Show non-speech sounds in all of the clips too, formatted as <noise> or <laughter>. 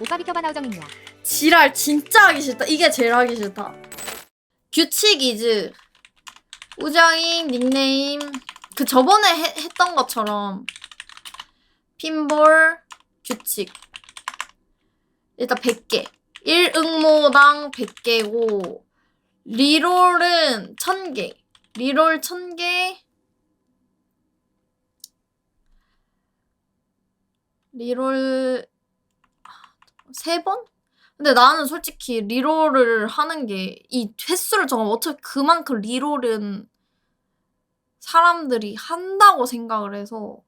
오빠 비켜봐 나우정이냐. 지랄 진짜 하기 싫다. 이게 제일 하기 싫다. 규칙 이즈. 우정이 닉네임. 그 저번에 해- 했던 것처럼. 핀볼 규칙. 일단 100개. 1응모당 100개고 리롤은 1000개. 리롤 1000개. 리롤 세 번? 근데 나는 솔직히 리롤을 하는 게 이 횟수를 정하면 어차피 그만큼 리롤은 사람들이 한다고 생각을 해서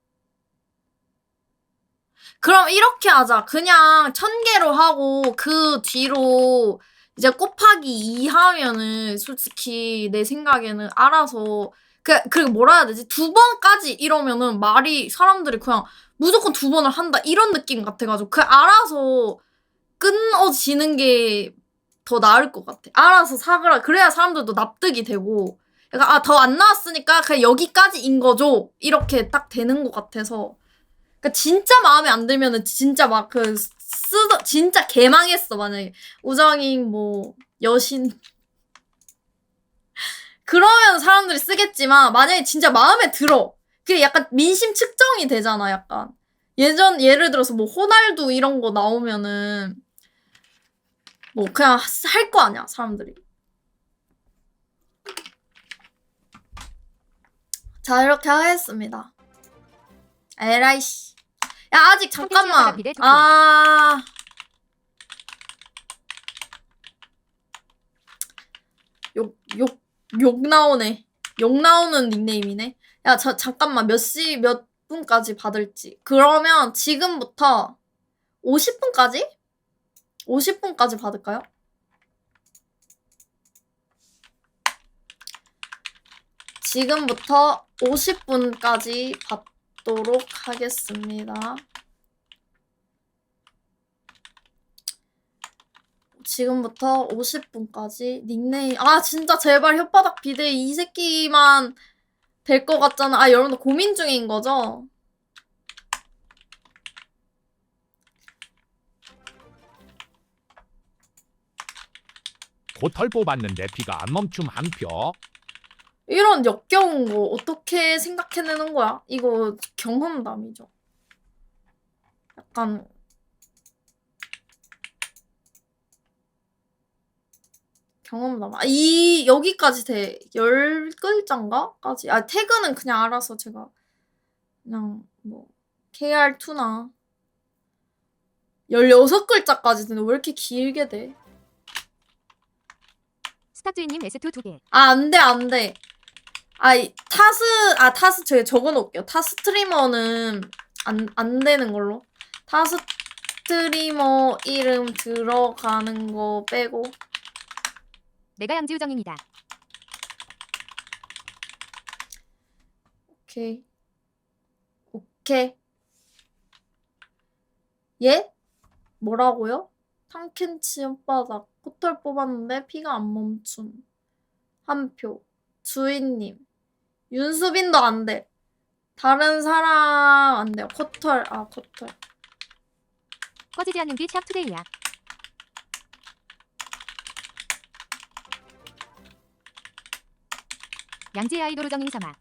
그럼 이렇게 하자. 그냥 천 개로 하고 그 뒤로 이제 곱하기 2 하면은 솔직히 내 생각에는 알아서 그 그리고 뭐라 해야 되지? 두 번까지 이러면은 말이 사람들이 그냥 무조건 두 번을 한다 이런 느낌 같아가지고 그 알아서 끊어지는 게 더 나을 것 같아. 알아서 사그라 그래야 사람들도 납득이 되고. 약간 아 더 안 나왔으니까 그냥 여기까지인 거죠. 이렇게 딱 되는 것 같아서. 그러니까 진짜 마음에 안 들면은 진짜 막 그 쓰더 진짜 개망했어. 만약에 우정이 뭐 여신. <laughs> 그러면 사람들이 쓰겠지만 만약에 진짜 마음에 들어. 그게 약간 민심 측정이 되잖아 약간. 예전 예를 들어서 뭐 호날두 이런 거 나오면은 뭐 그냥 할 거 아니야 사람들이 자 이렇게 하겠습니다 에라이씨 야 아직 잠깐만. 아 욕, 욕, 욕 나오네. 욕 나오는 닉네임이네. 야, 저, 잠깐만, 몇 시, 몇 분까지 받을지. 그러면 지금부터 50분까지? 50분까지 받을까요? 지금부터 50분까지 받도록 하겠습니다. 지금부터 50분까지 닉네임 아 진짜 제발 혓바닥 비대 이 새끼만 될 것 같잖아 아 여러분들 고민 중인 거죠? 고털 뽑았는데 피가 안 멈춤 한 표. 이런 역겨운 거 어떻게 생각해내는 거야? 이거 경험담이죠 약간 경험담 아, 이 여기까지 돼 열 글자인가?까지 아 태그는 그냥 알아서 제가 그냥 뭐 KR2나 16글자까지 되는데 왜 이렇게 길게 돼? 스탁주인님 S2 두 개. 아, 안 돼, 안 돼. 아, 이 타스, 아, 타스, 제가 적어 놓을게요. 타 스트리머는 안, 안 되는 걸로. 타 스트리머 이름 들어가는 거 빼고. 내가 양지우정입니다. 오케이. 오케이. 예? 뭐라고요? 탕켄치 혓바닥 코털 뽑았는데 피가 안 멈춤. 한 표. 주인님. 윤수빈도 안 돼. 다른 사람 안 돼요. 코털. 아, 코털. 꺼지지 않는 귀샵 투데이야. 양지의 아이돌 우정인 삼아.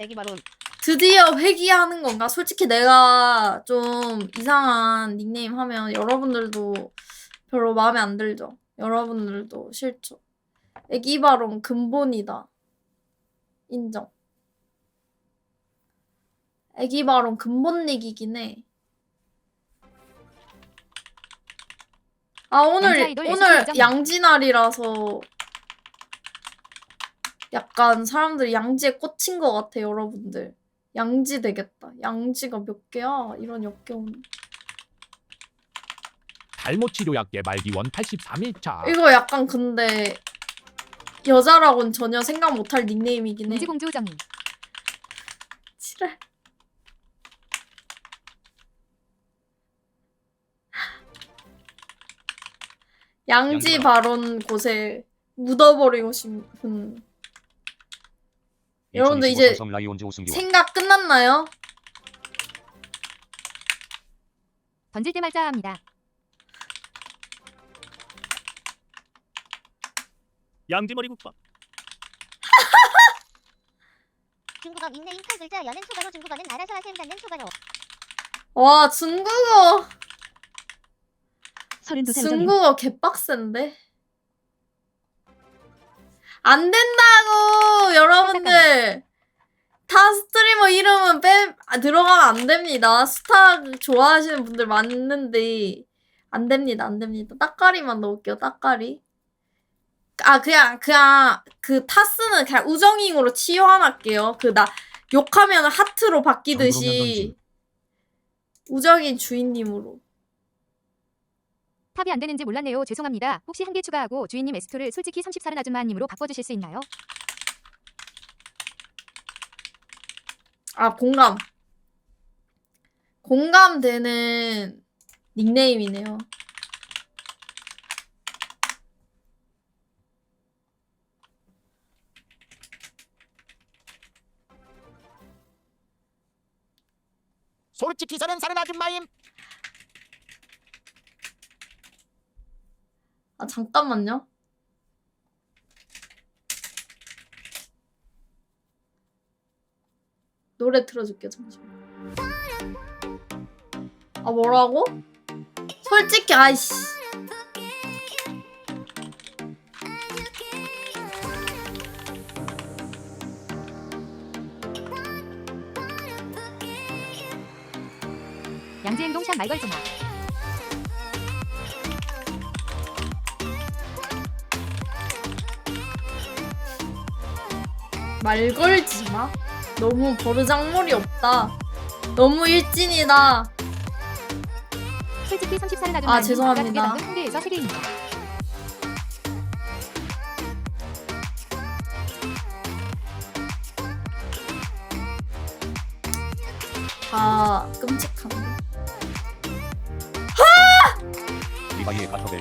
애기 바로 드디어 회귀하는 건가? 솔직히 내가 좀 이상한 닉네임 하면 여러분들도 별로 마음에 안 들죠? 여러분들도 싫죠? 애기 바론 근본이다. 인정. 애기 바론 근본 얘기긴 해. 아, 오늘, 오늘 양지날이라서 약간 사람들이 양지에 꽂힌 것 같아, 여러분들. 양지 되겠다. 양지가 몇 개야? 이런 역겨운. 탈모 치료약 개발 기원 83일차. 이거 약간 근데 여자라고는 전혀 생각 못할 닉네임이긴 해. 문지공주 우정인. 지랄. 양지 발언 곳에 묻어버리고 싶은 여러분들 이제 생각 끝났나요? 던질 때 말자 합니다. 양지머리 국밥. <laughs> 중국어 닉네임 큰 글자 여는 초가로 중국어는 알아서 하셈 받는 초가로. 와 중국어. 32살 중국어 개빡센데 안 된다고 여러분들. 타 스트리머 이름은 빼 아, 들어가면 안 됩니다. 스타 좋아하시는 분들 많은데. 안 됩니다 안 됩니다. 따까리만 넣을게요 따까리. 아 그냥 그냥 그 타스는 그냥 우정잉으로 치환할게요. 그 나 욕하면 하트로 바뀌듯이. 우정인 주인님으로 탑이 안 되는지 몰랐네요. 죄송합니다. 혹시 한 개 추가하고 주인님 에스토를 솔직히 30살은 아줌마님으로 바꿔주실 수 있나요? 아, 공감. 공감되는 닉네임이네요. 솔직히 저는 사는 아줌마임. 아, 잠깐만요. 노래 틀어줄게요, 잠시만. 아, 뭐라고? 솔직히, 아이씨. 양지 행동 샵 말 걸지 마. 말 걸지 마. 너무 버르장머리 없다. 너무 일진이다. 솔직히 30살은 아줌마님 아, 죄송합니다. 방금 한 개에서 세 개입니다. 다 끔찍한데. 리바이의 가터벨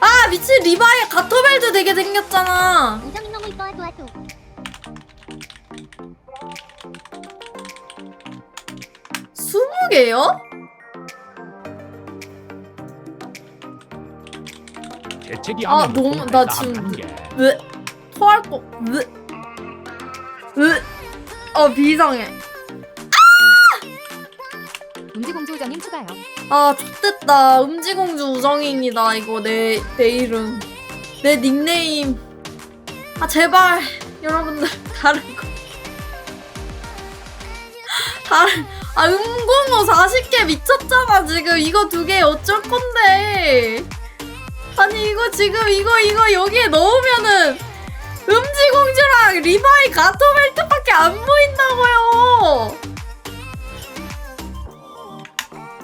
아, 미친 리바의 가터벨도 되게 생겼잖아. 개요? 재채기 아, 너무- 나 지금 왜 토할 거 왜? 왜? 어 비상해. 음지공주 우정님 추가요. 아 좋됐다. 음지공주 우정인이다. 이거 내 내 이름 내 닉네임. 아 제발 여러분들 다른 거. <laughs> 다른 아 음공호 40개 미쳤잖아 지금 이거 두 개 어쩔 건데. 아니 이거 지금 이거 이거 여기에 넣으면은 음지공주랑 리바이 가토벨트밖에 안 보인다고요.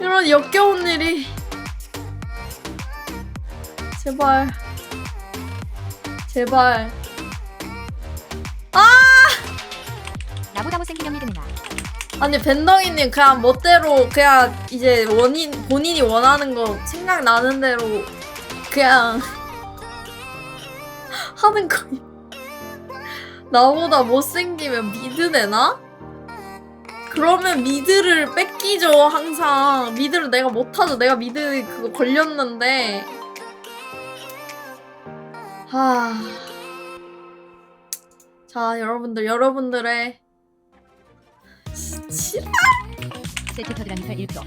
이런 역겨운 일이 제발 제발 아니 벤덩이님 그냥 멋대로 그냥 이제 원인 본인이 원하는 거 생각나는 대로 그냥 <laughs> 하는 거임 나보다 못생기면 미드 내나? 그러면 미드를 뺏기죠 항상. 미드를 내가 못하죠. 내가 미드 그거 걸렸는데. 하... 자 여러분들 여러분들의 치... 세트터드라미터 1도.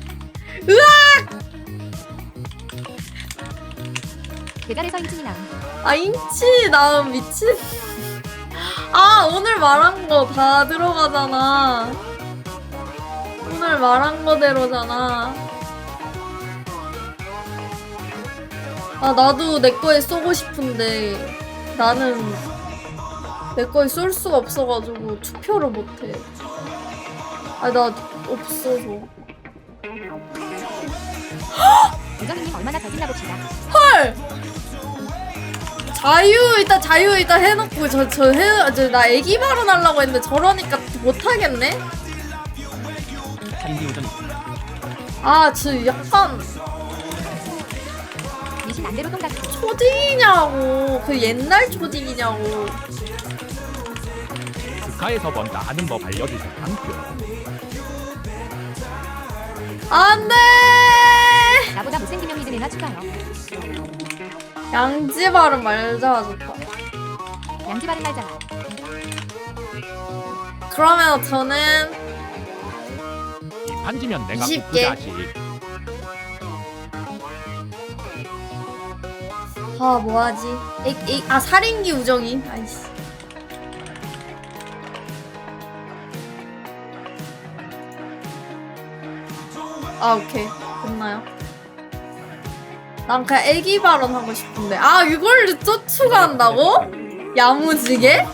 계단에서 인친이 나옴. 아 인치 나음 미친. 아 오늘 말한 거 다 들어가잖아. 오늘 말한 거대로잖아. 아 나도 내 거에 쏘고 싶은데 나는 내 거에 쏠 수가 없어가지고 투표를 못해 아 나 없어서 우정님 얼마나 잘 짓나 봅시다. 헐 자유 일단 자유 일단 해놓고 저 저해나 애기 발언하려고 했는데 저러니까 못하겠네 아저 약간 안대로 똥. 초딩이냐고. 그 옛날 초딩이냐고. 스카에서 번다 하는 법 알려주세요 한 표. 안 돼! 나보다 못생기면 믿음이나 추가요. 양지 발음 말자, 좋다. 양지 바른 날잖아. 그러면 저는 이 판지면 내가 20 국부 개. 자식. 아 뭐하지? 에, 에, 아 살인기 우정이 아이씨 아 오케이 됐나요? 난 그냥 애기 발언 하고 싶은데 아 이걸 또 추가한다고? 야무지게?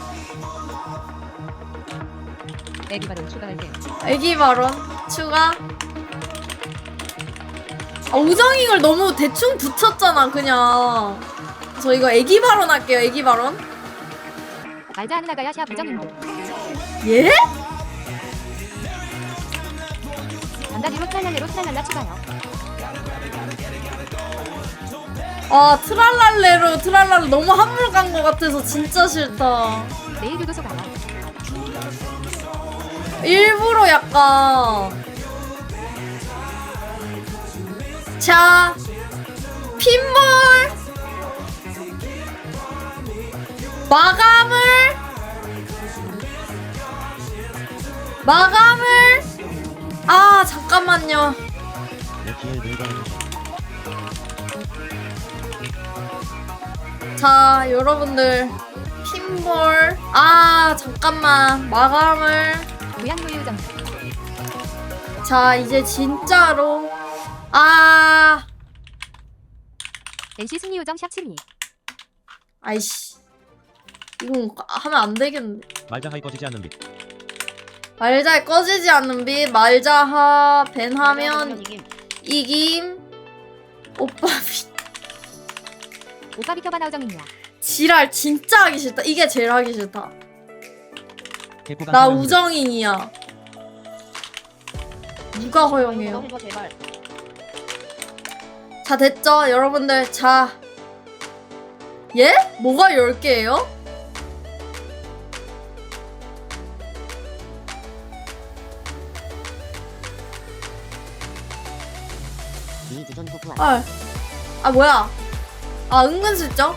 애기 발언 추가할게요. 애기 발언 추가 아 우정 이걸 너무 대충 붙였잖아 그냥 저 이거 애기 발언 할게요 애기 발언 말자 하는 아가야 샤 부정인도. 예? 트랄랄레로 트랄랄라 추가요. 아 트랄랄레로 트랄랄레 너무 한물 간 것 같아서 진짜 싫다. 내일 교도소 가요. 일부러 약간. 자 핀볼! 마감을! 마감을 아 잠깐만요. 자 여러분들 핀볼. 아 잠깐만. 마감을. 무양무유정. 자 이제 진짜로. 아. NC 승리 요정 샵 7리. 아이씨. 이건 하면 안 되겠는데. 말자하이 꺼지지 않는 빛. 말잘 꺼지지 않는 빛 말자하 벤하면 이김. 오빠 빛 오빠 비켜봐 나우정이냐. 지랄 진짜 하기 싫다 이게 제일 하기 싫다 나. 우정인이야 누가 허용해요 해줘 제발. 자 됐죠 여러분들 자 예? 뭐가 10개예요? 이주전 후쿠아. 아, 아 뭐야? 아 은근슬쩍?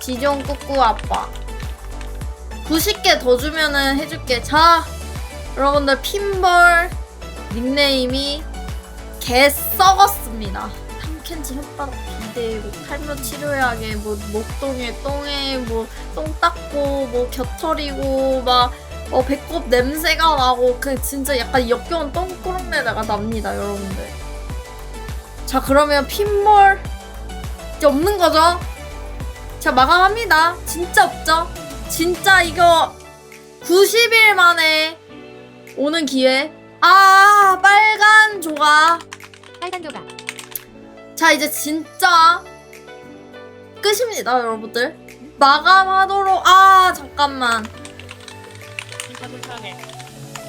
지종 꾸꾸 아빠 90개 더 주면은 해줄게 자 여러분들 핀볼 닉네임이 개 썩었습니다 탐켄치 혓바닥 비대 뭐 탈모 치료약에 뭐 목동에 똥에 뭐 똥 닦고 뭐 겨털이고 막 어, 배꼽 냄새가 나고 그 진짜 약간 역겨운 똥꾸렁내가 납니다 여러분들 자 그러면 핀몰 이제 없는 거죠? 자 마감합니다. 진짜 없죠? 진짜 이거 90일 만에 오는 기회. 아 빨간 조각. 빨간 조각. 자 이제 진짜 끝입니다 여러분들. 마감하도록 아 잠깐만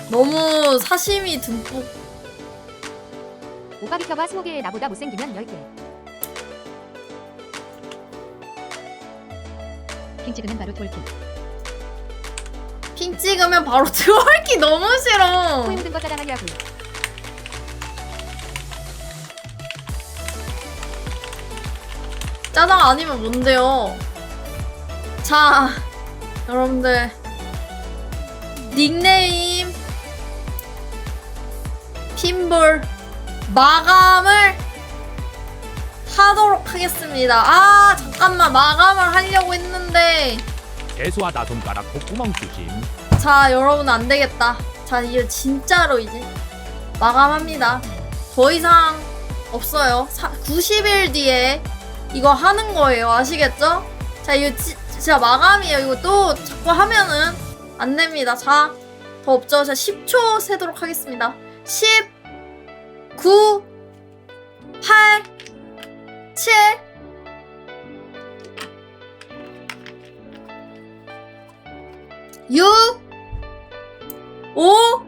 너무 사심이 듬뿍 오빠 비켜봐 20개에 나보다 못생기면 10개. 핑 찍으면 바로 돌킹. 핑 찍으면 바로 들어올기 너무 싫어. 코에 묻은 거 짜장하려고. 짜장 아니면 뭔데요? 자, 여러분들 닉네임 핀볼 마감을 하도록 하겠습니다. 아, 잠깐만 마감을 하려고 했는데 개수하다 손가락 콧구멍 조심. 자, 여러분 안 되겠다. 자, 이거 진짜로 이제 마감합니다. 더 이상 없어요. 사, 90일 뒤에 이거 하는 거예요. 아시겠죠? 자, 이거 지, 진짜 마감이에요. 이거 또 자꾸 하면은 안 됩니다. 자, 더 없죠? 자, 10초 세도록 하겠습니다. 10, 9, 8, 7, 6, 5,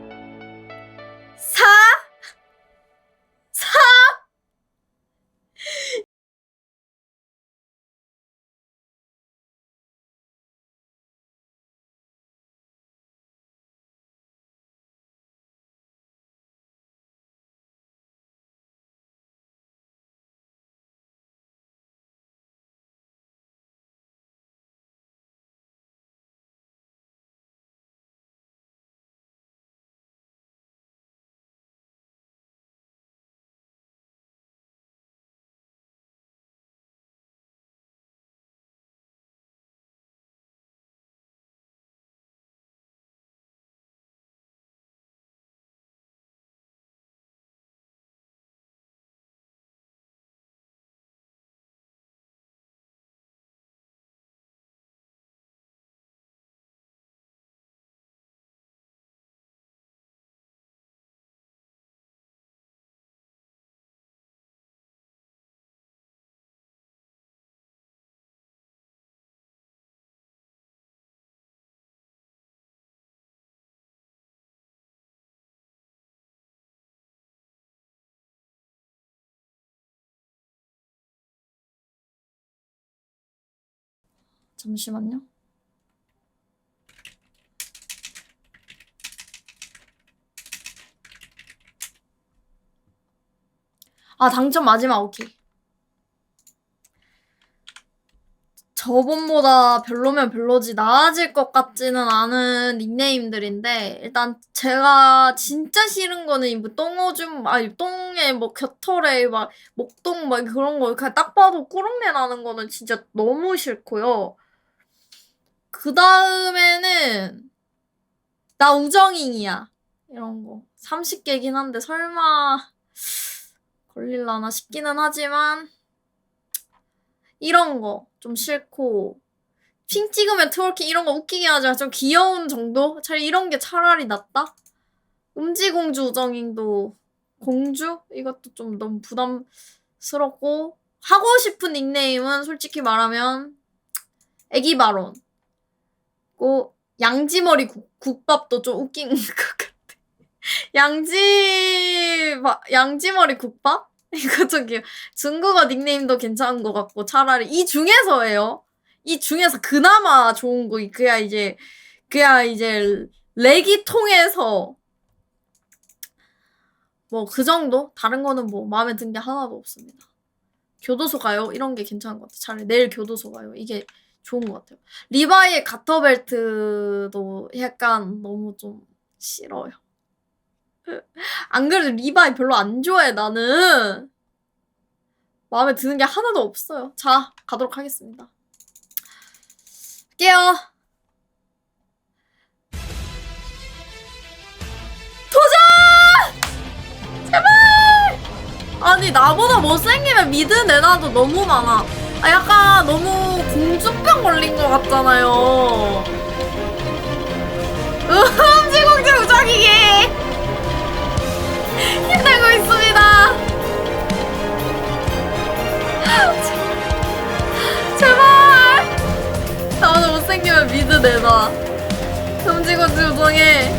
잠시만요. 아, 당첨 마지막, 오케이. 저번보다 별로면 별로지 나아질 것 같지는 않은 닉네임들인데 일단 제가 진짜 싫은 거는 이뭐 똥오줌 아니 똥에 뭐 겨털에 막 목동 막 그런 거 그냥 딱 봐도 꾸렁내 나는 거는 진짜 너무 싫고요. 그 다음에는 나 우정잉이야 이런 거 30개긴 한데 설마 걸릴라나 싶기는 하지만 이런 거 좀 싫고 핑 찍으면 트월킹 이런 거 웃기게 하지만 좀 귀여운 정도? 차라리 이런 게 차라리 낫다? 음지공주 우정잉도 공주? 이것도 좀 너무 부담스럽고 하고 싶은 닉네임은 솔직히 말하면 애기 바론 고 양지머리 국, 국밥도 좀 웃긴 <laughs> 것 같아 양지 마- 양지머리 국밥? <laughs> 이거 좀 귀여워 중국어 닉네임도 괜찮은 것 같고 차라리 이 중에서예요. 이 중에서 그나마 좋은 거 그야 이제 그야 이제 렉이 통해서 뭐 그 정도 다른 거는 뭐 마음에 든 게 하나도 없습니다. 교도소 가요 이런 게 괜찮은 것 같아요. 차라리 내일 교도소 가요 이게 좋은 것 같아요. 리바이의 가터벨트도 약간 너무 좀 싫어요. <laughs> 안 그래도 리바이 별로 안 좋아해 나는. 마음에 드는 게 하나도 없어요. 자 가도록 하겠습니다. 할게요. 도전! 제발! 아니 나보다 못생기면 미드 내놔도 너무 많아 아 약간 너무 공주병 걸린 것 같잖아요 음지공주 우정이기 힘내고 있습니다. 제발. 나 오늘 못생기면 미드 내놔. 금지고지 우정해.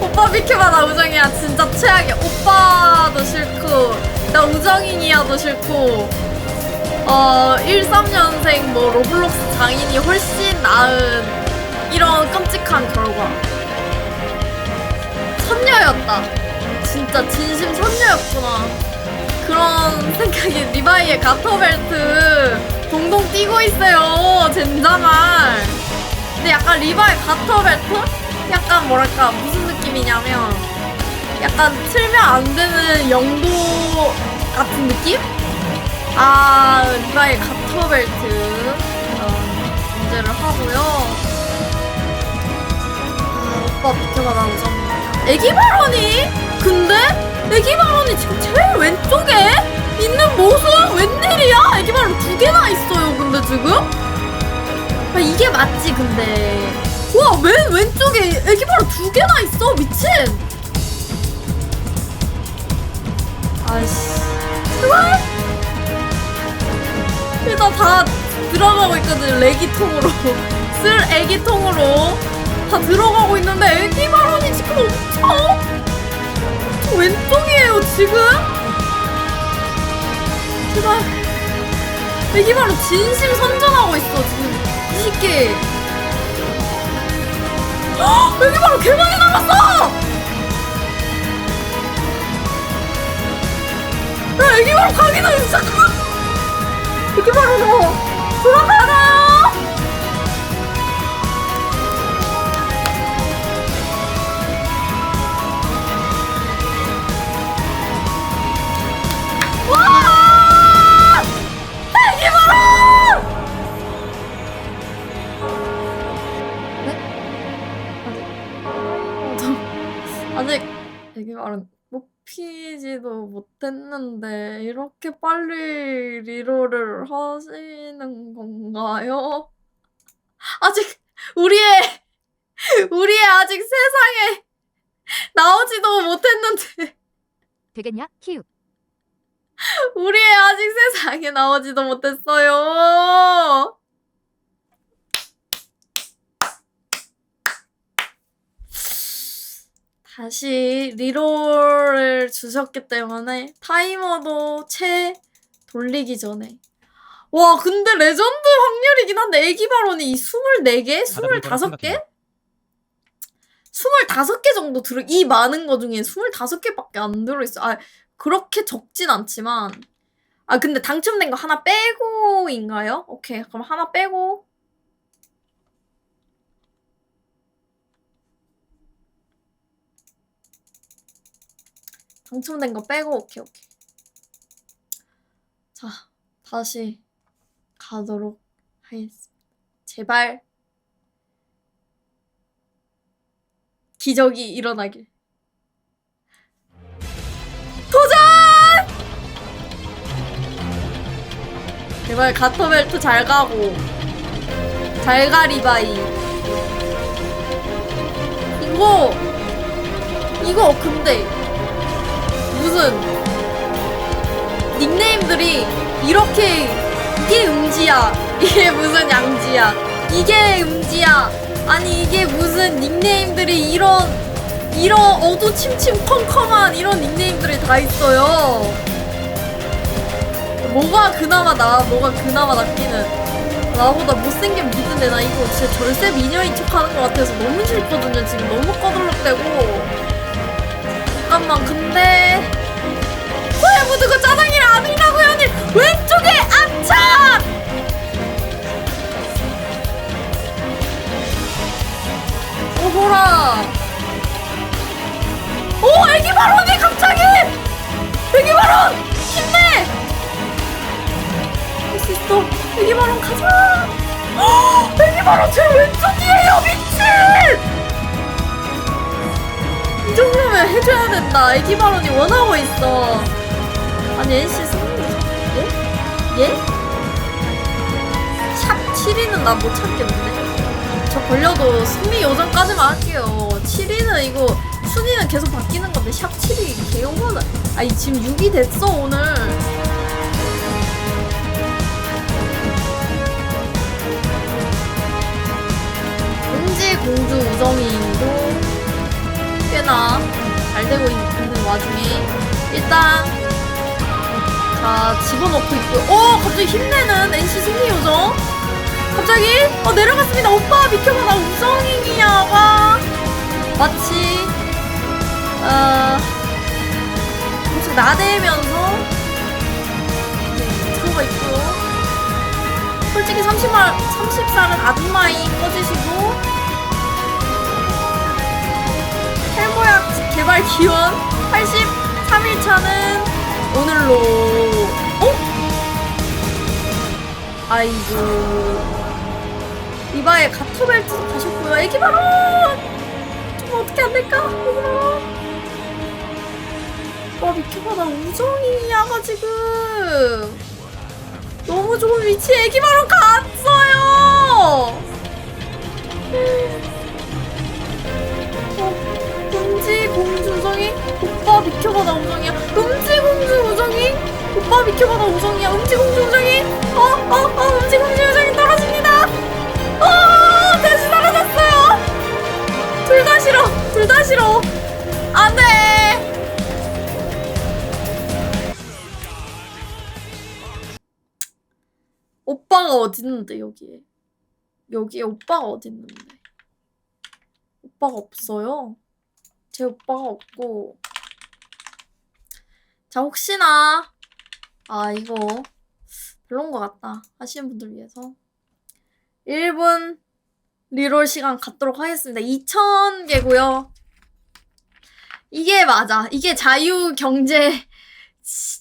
오빠 비켜봐 나 우정이야 진짜 최악이야. 오빠도 싫고 나 우정인이야도 싫고 어 13년생 뭐 로블록스 장인이 훨씬 나은 이런 끔찍한 결과. 선녀였다. 진짜 진심 선녀였구나. 그런 생각이 리바이의 가터벨트 동동 뛰고 있어요. 젠장할. 근데 약간 리바이 가터벨트? 약간 뭐랄까 무슨 느낌이냐면 약간 틀면 안 되는 영도 같은 느낌? 아 리바이 가터벨트 이런 문제를 하고요. 음, 오빠 비켜봐 나 우정. 애기 발언이? 근데 애기 발언이 지금 제일 왼쪽에 있는 모습 웬일이야? 애기 발언 두 개나 있어요. 근데 지금 아, 이게 맞지 근데 와 맨 왼쪽에 애기 발언 두 개나 있어 미친. 아이씨 제발 일단 다 들어가고 있거든 레기통으로. <laughs> 쓸 애기통으로 다 들어가고 있는데 애기 발언이 지금 엄청 저 왼쪽이에요 지금? 제발 애기 발언 진심 선전하고 있어 지금. 이 새끼 헉! 애기 발언 개 많이 남았어! 야 애기 발언 가기는 진짜. 애 기 발언으로 돌아가나 뽑히지도 못했는데 이렇게 빨리 리로를 하시는 건가요? <laughs> 아직 우리의 우리의 아직 세상에 나오지도 못했는데 되겠냐? 키읔. 우리의 아직 세상에 나오지도 못했어요. 다시 리롤을 주셨기 때문에 타이머도 채 돌리기 전에 와, 근데 레전드 확률이긴 한데, 애기 발언이 24개? 받아들일 거라 25개? 생각해요. 25개 정도 들어, 이 많은 거 중에 25개밖에 안 들어있어. 아, 그렇게 적진 않지만. 아, 근데 당첨된 거 하나 빼고인가요? 오케이. 그럼 하나 빼고. 당첨된 거 빼고, 오케이, 오케이. 자, 다시 가도록 하겠습니다. 제발 기적이 일어나길. 도전! 제발 가터벨트 잘 가고 잘 가리바이. 이거 이거 근데 무슨 닉네임들이 이렇게 이게 음지야 이게 무슨 양지야 이게 음지야 아니 이게 무슨 닉네임들이 이런 이런 어두침침 컴컴한 이런 닉네임들이 다 있어요. 뭐가 그나마 나 뭐가 그나마 낫기는. 나보다 못생긴 미드인데 나 이거 진짜 절세 미녀인 척 하는 것 같아서 너무 싫거든요. 지금 너무 꺼들럭대고 잠깐만 근데 코에 묻은 짜장이랑 아니라고 연이 왼쪽에 안착! 오호라! 오 애기 바론이 갑자기! 애기 바론 힘내! 할 수 있어. 애기 바론 가자! 헉, 애기 바론 제 왼쪽이에요 미친! 이 정도면 해줘야 된다. 애기 발언이 원하고 있어. 아니, NC 승리. 예? 예? 샵 7위는 나못 찾겠는데? 저 걸려도 승리 요정까지만 할게요. 7위는 이거, 순위는 계속 바뀌는 건데, 샵 7위 개용하다. 아니, 지금 6위 됐어, 오늘. 은지 공주 우정이도 꽤나 잘 되고 있는 와중에 일단 자 집어넣고 있고요. 오 갑자기 힘내는 NC 승리 요정. 갑자기 어 내려갔습니다. 오빠 비켜봐 나 우정이야가 마치 어 계속 나대면서 네, 들어가 있고요. 솔직히 30살 30살은 아줌마이 꺼지시고 개발 기원 83일차는 오늘로 어? 아이고. 리바의 가토벨트 가셨고요. 애기 바로! 좀 어떻게 안 될까? 바로 와 미켜봐 나 우정이야가 지금. 너무 좋은 위치에 애기 바로 갔어요 우정이? 오빠 비켜봐 나 우정이야. 금지 공주 우정이? 오빠 비켜봐 나 우정이야. 음지 공주 우정이? 어어 어 음지 공주 우정이 떨어집니다. 어 다시 떨어졌어요. 둘 다 싫어 둘 다 싫어. 안돼. 오빠가 어딨는데 여기에? 여기에 오빠가 어딨는데? 오빠가 없어요. 제 오빠가 없고. 자, 혹시나, 아, 이거, 별론 것 같다. 하시는 분들 위해서. 1분 리롤 시간 갖도록 하겠습니다. 2,000개고요. 이게 맞아. 이게 자유 경제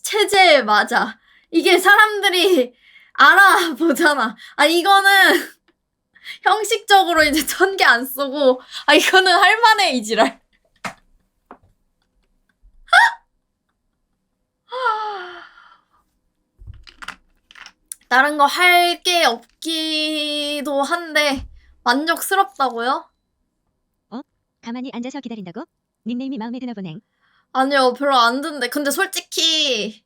체제 맞아. 이게 사람들이 알아보잖아. 아, 이거는 <laughs> 형식적으로 이제 천 개 안 쓰고, 아, 이거는 할만해, 이지랄. <sighs> 다른 거 할 게 없기도 한데, 만족스럽다고요? 가만히 앉아서 기다린다고? 닉네임이 마음에 드나 보네. 아니요, 별로 안 드는데. 근데 솔직히,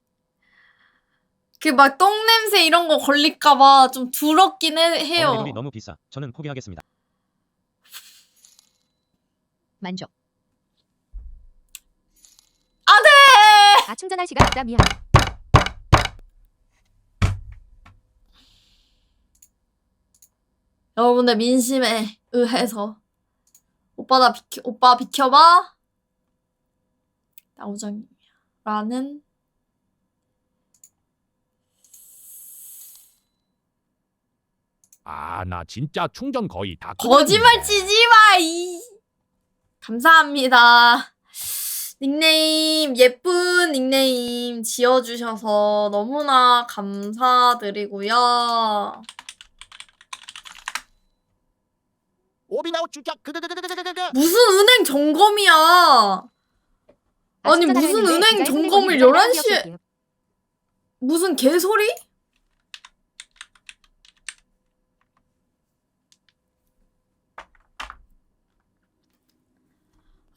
그 막 똥 냄새 이런 거 걸릴까봐 좀 두렵긴 해, 해요. 너무 비싸. 저는 포기하겠습니다. 만족. 아 충전할 시간 없다 미안. 여러분들 민심에 의해서 오빠 나 비켜 오빠 비켜봐 나 우정이야 라는 아 나 진짜 충전 거의 다 거짓말. 치지 마, 이. 감사합니다. 닉네임, 예쁜 닉네임 지어주셔서 너무나 감사드리고요. 무슨 은행 점검이야. 아니, 무슨 은행 점검을 손해보니 11시에 기억할게요. 무슨 개소리?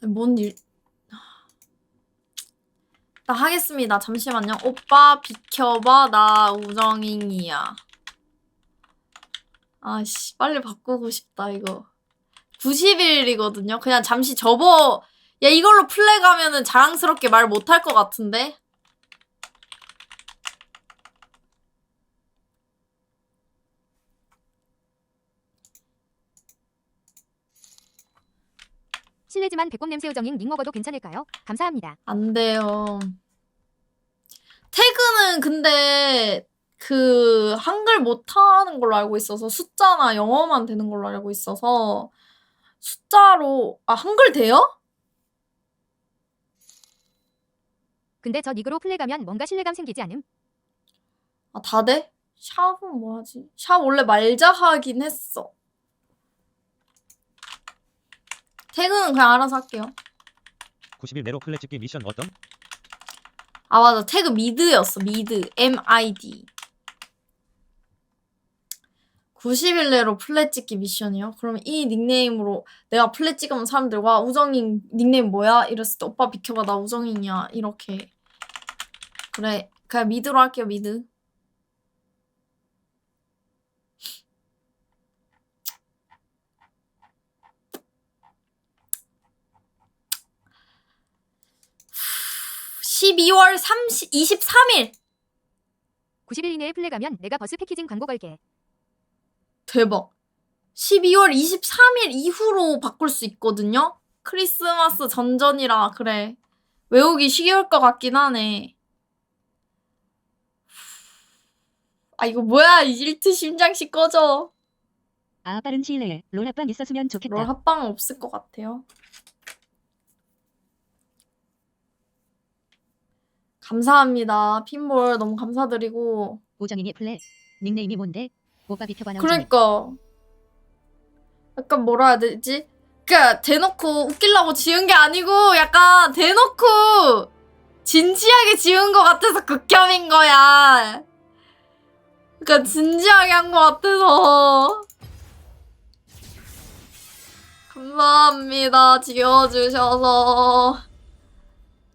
뭔 일? 나 하겠습니다. 잠시만요. 오빠 비켜봐. 나 우정잉이야. 아씨, 빨리 바꾸고 싶다 이거. 90일이거든요. 그냥 잠시 접어. 야 이걸로 플래가면은 자랑스럽게 말 못할 것 같은데. 실례지만 배꼽 냄새 요정인 닉 먹어도 괜찮을까요? 감사합니다. 안 돼요. 태그는 근데 그 한글 못하는 걸로 알고 있어서 숫자나 영어만 되는 걸로 알고 있어서 숫자로 아 한글 돼요? 근데 저 닉으로 플레 가면 뭔가 신뢰감 생기지 않음? 아 다 돼? 샵은 뭐 하지? 샵 원래 말자 하긴 했어. 태그는 그냥 알아서 할게요. 90일 내로 플랫 찍기 미션 어떤? 아 맞아. 태그 미드였어. 미드. M-I-D 90일 내로 플랫 찍기 미션이요? 그럼 이 닉네임으로 내가 플랫 찍으면 사람들 와 우정인 닉네임 뭐야? 이랬을 때 오빠 비켜봐. 나 우정인이야. 이렇게. 그래. 그냥 미드로 할게요 미드 (12월 30, 23일) 90일 이내에 플레 가면 내가 버스 패키징 광고 걸게. 대박. 12월 23일 이후로 바꿀 수 있거든요? 크리스마스 전전이라, 그래. 외우기 쉬울 것 같긴 하네. 아, 이거 뭐야. 이 일트 심장씩 꺼져. 아 빠른 시일 내에 롤 합방 있었으면 좋겠다. 롤 합방은 없을 것 같아요. 감사합니다. 핀볼 너무 감사드리고. 우정인이 플랫 닉네임이 뭔데? 오빠 비켜봐 나. 그러니까 약간 뭐라 해야 되지? 그니까 대놓고 웃기려고 지은 게 아니고 약간 대놓고 진지하게 지은 것 같아서 극혐인 거야. 그러니까 진지하게 한 것 같아서 감사합니다 지어주셔서